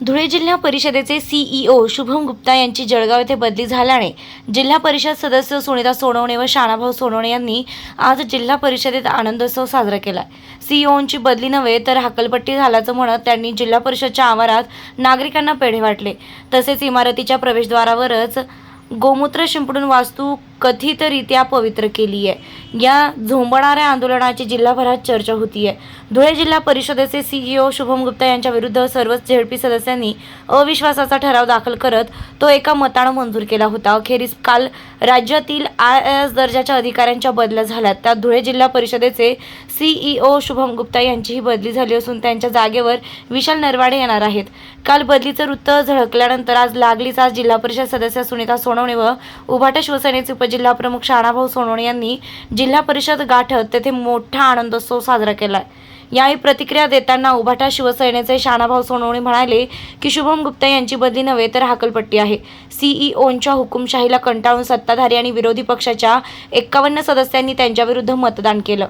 धुळे जिल्हा परिषदेचे सीईओ शुभम गुप्ता यांची जळगाव येथे बदली झाल्याने जिल्हा परिषद सदस्य सुनीता सोनवणे व शाणाभाऊ सोनवणे यांनी आज जिल्हा परिषदेत आनंदोत्सव साजरा केला सीईओंची बदली नव्हे तर हकलपट्टी झाल्याचं म्हणत त्यांनी जिल्हा परिषदच्या आवारात नागरिकांना पेढे वाटले. तसेच इमारतीच्या प्रवेशद्वारावरच गोमूत्र शिंपडून वास्तू कथितरित्या पवित्र केली आहे या झोंबणाऱ्या आंदोलनाची जिल्हाभरात चर्चा होती आहे धुळे जिल्हा परिषदेचे सीईओ शुभम गुप्ता यांच्या विरुद्ध सर्वच झेडपी सदस्यांनी अविश्वासाचा ठराव दाखल करत तो एका मतानं मंजूर केला होता. अखेरीस काल राज्यातील आय एस दर्जाच्या अधिकाऱ्यांच्या बदल्या झाल्यात. त्यात धुळे जिल्हा परिषदेचे सीईओ शुभम गुप्ता यांचीही बदली झाली असून त्यांच्या जागेवर विशाल नरवाडे येणार आहेत. काल बदलीचं वृत्त झळकल्यानंतर आज लागलीच आज जिल्हा परिषद सदस्य सुनीता सोनवणे व उभाटा शिवसेनेचे उपजिल्हा प्रमुख शाणाभाऊ सोनवणे यांनी जिल्हा परिषद गाठत तेथे मोठा आनंदोत्सव साजरा केलाय. यावेळी प्रतिक्रिया देताना उभाटा शिवसेनेचे शाणाभाऊ सोनवणे म्हणाले की शुभम गुप्ता यांची बदली नव्हे तर हाकलपट्टी आहे. सीईओंच्या हुकुमशाहीला कंटाळून सत्ताधारी आणि विरोधी पक्षाच्या एक्कावन्न सदस्यांनी त्यांच्याविरुद्ध मतदान केलं.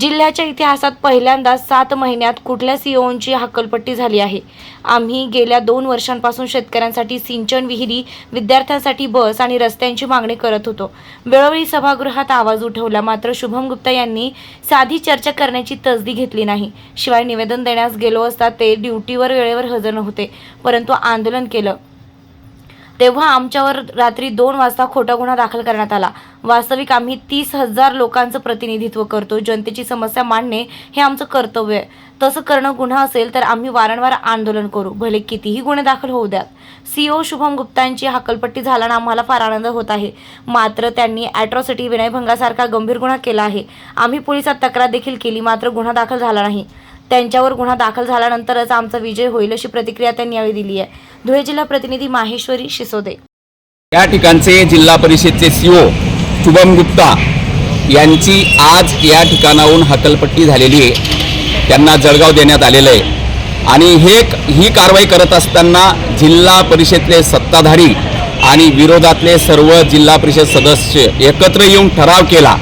जिल्ह्याच्या इतिहासात पहिल्यांदा सात महिन्यात कुठल्या सीओंची हक्कलपट्टी झाली आहे? आम्ही गेल्या दोन वर्षांपासून शेतकऱ्यांसाठी सिंचन विहिरी विद्यार्थ्यांसाठी बस आणि रस्त्यांची मागणी करत होतो. वेळोवेळी सभागृहात आवाज उठवला मात्र शुभम गुप्ता यांनी साधी चर्चा करण्याची तसदी घेतली नाही. शिवाय निवेदन देण्यास गेलो असता ते ड्युटीवर वेळेवर हजर नव्हते परंतु आंदोलन केलं. तेव्हा आमच्यावर रात्री दोन वाजता खोटा गुन्हा दाखल करण्यात आला. वास्तविक आम्ही तीस हजार लोकांचं प्रतिनिधित्व करतो. जनतेची समस्या मांडणे हे आमचं कर्तव्य आहे. तसं करणं गुन्हा असेल तर आम्ही वारंवार आंदोलन करू. भले कितीही गुन्हे दाखल होऊ द्यात. सीओ शुभम गुप्तांची हकलपट्टी झाल्यानं आम्हाला फार आनंद होत आहे. मात्र त्यांनी ॲट्रॉसिटी विनयभंगासारखा गंभीर गुन्हा केला आहे. आम्ही पोलिसात तक्रार देखील केली मात्र गुन्हा दाखल झाला नाही. त्यांच्यावर गुन्हा दाखल झाल्यानंतरच आमचा विजय होईल अशी प्रतिक्रिया त्यांनी यावेळी दिली आहे. धुळे जिल्हा प्रतिनिधी माहेश्वरी शिसोदे. या ठिकाणचे जिल्हा परिषदचे सीओ शुभम गुप्ता यांची आज या ठिकाणाहून हकलपट्टी झालेली आहे. त्यांना जळगाव देण्यात आलेलं आहे. आणि हे ही कारवाई करत असताना जिल्हा परिषदले सत्ताधारी आणि विरोधातले सर्व जिल्हा परिषद सदस्य एकत्र येऊन ठराव केला.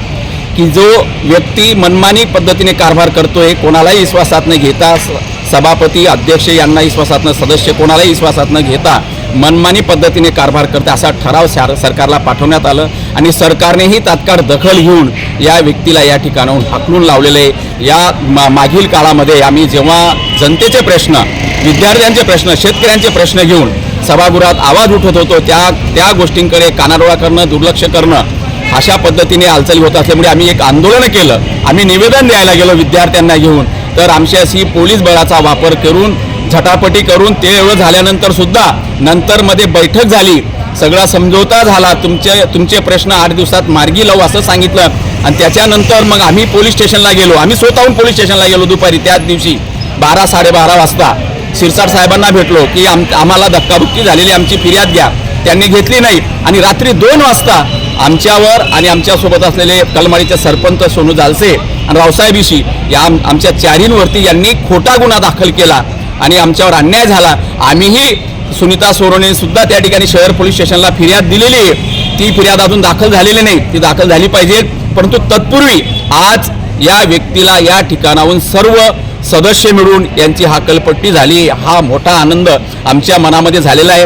की जो व्यक्ती मनमानी पद्धतीने कारभार करतोय कोणालाही विश्वासात न घेता स- सभापती अध्यक्ष यांना विश्वासात न सदस्य कोणालाही विश्वासात न घेता मनमानी पद्धतीने कारभार करते असा ठराव सार सरकारला पाठवण्यात आलं आणि सरकारनेही तात्काळ दखल घेऊन या व्यक्तीला या ठिकाणाहून हाकलून लावलेले आहे. या मा मागील काळामध्ये आम्ही जेव्हा जनतेचे प्रश्न विद्यार्थ्यांचे प्रश्न शेतकऱ्यांचे प्रश्न घेऊन सभागृहात आवाज उठत होतो त्या त्या गोष्टींकडे कानाडोळा करणं दुर्लक्ष करणं अशा पद्धतीने हालचाली होत असल्यामुळे आम्ही एक आंदोलन केलं. आम्ही निवेदन द्यायला गेलो विद्यार्थ्यांना घेऊन. तर आमच्याशी पोलीस बळाचा वापर करून झटापटी करून ते एवढं झाल्यानंतर सुद्धा नंतर मध्ये बैठक झाली. सगळा समझोता झाला. तुमचे तुमचे प्रश्न आठ दिवसात मार्गी लावू असं सांगितलं. आणि त्याच्यानंतर मग आम्ही पोलीस स्टेशनला गेलो. आम्ही स्वतःहून पोलीस स्टेशनला गेलो दुपारी. त्याच दिवशी बारा साडेबारा वाजता शिरसाट साहेबांना भेटलो की आम आम्हाला धक्काबुक्की झालेली आमची फिर्याद घ्या. त्यांनी घेतली नाही. आणि रात्री दोन वाजता आमच्यावर आणि आमच्यासोबत असलेले कलमाडीचे सरपंच सोनू जालसे आणि रावसाहेबीशी या आम आमच्या चारींवरती यांनी खोटा गुन्हा दाखल केला आणि आमच्यावर अन्याय झाला. आम्हीही सुनीता सोरोने सुद्धा त्या ठिकाणी शहर पोलीस स्टेशनला फिर्याद दिलेली आहे. ती फिर्याद अजून दाखल झालेली नाही. ती दाखल झाली पाहिजे. परंतु तत्पूर्वी आज या व्यक्तीला या ठिकाणाहून सर्व सदस्य मिळून यांची हाकलपट्टी झाली. हा मोठा आनंद आमच्या मनामध्ये झालेला आहे.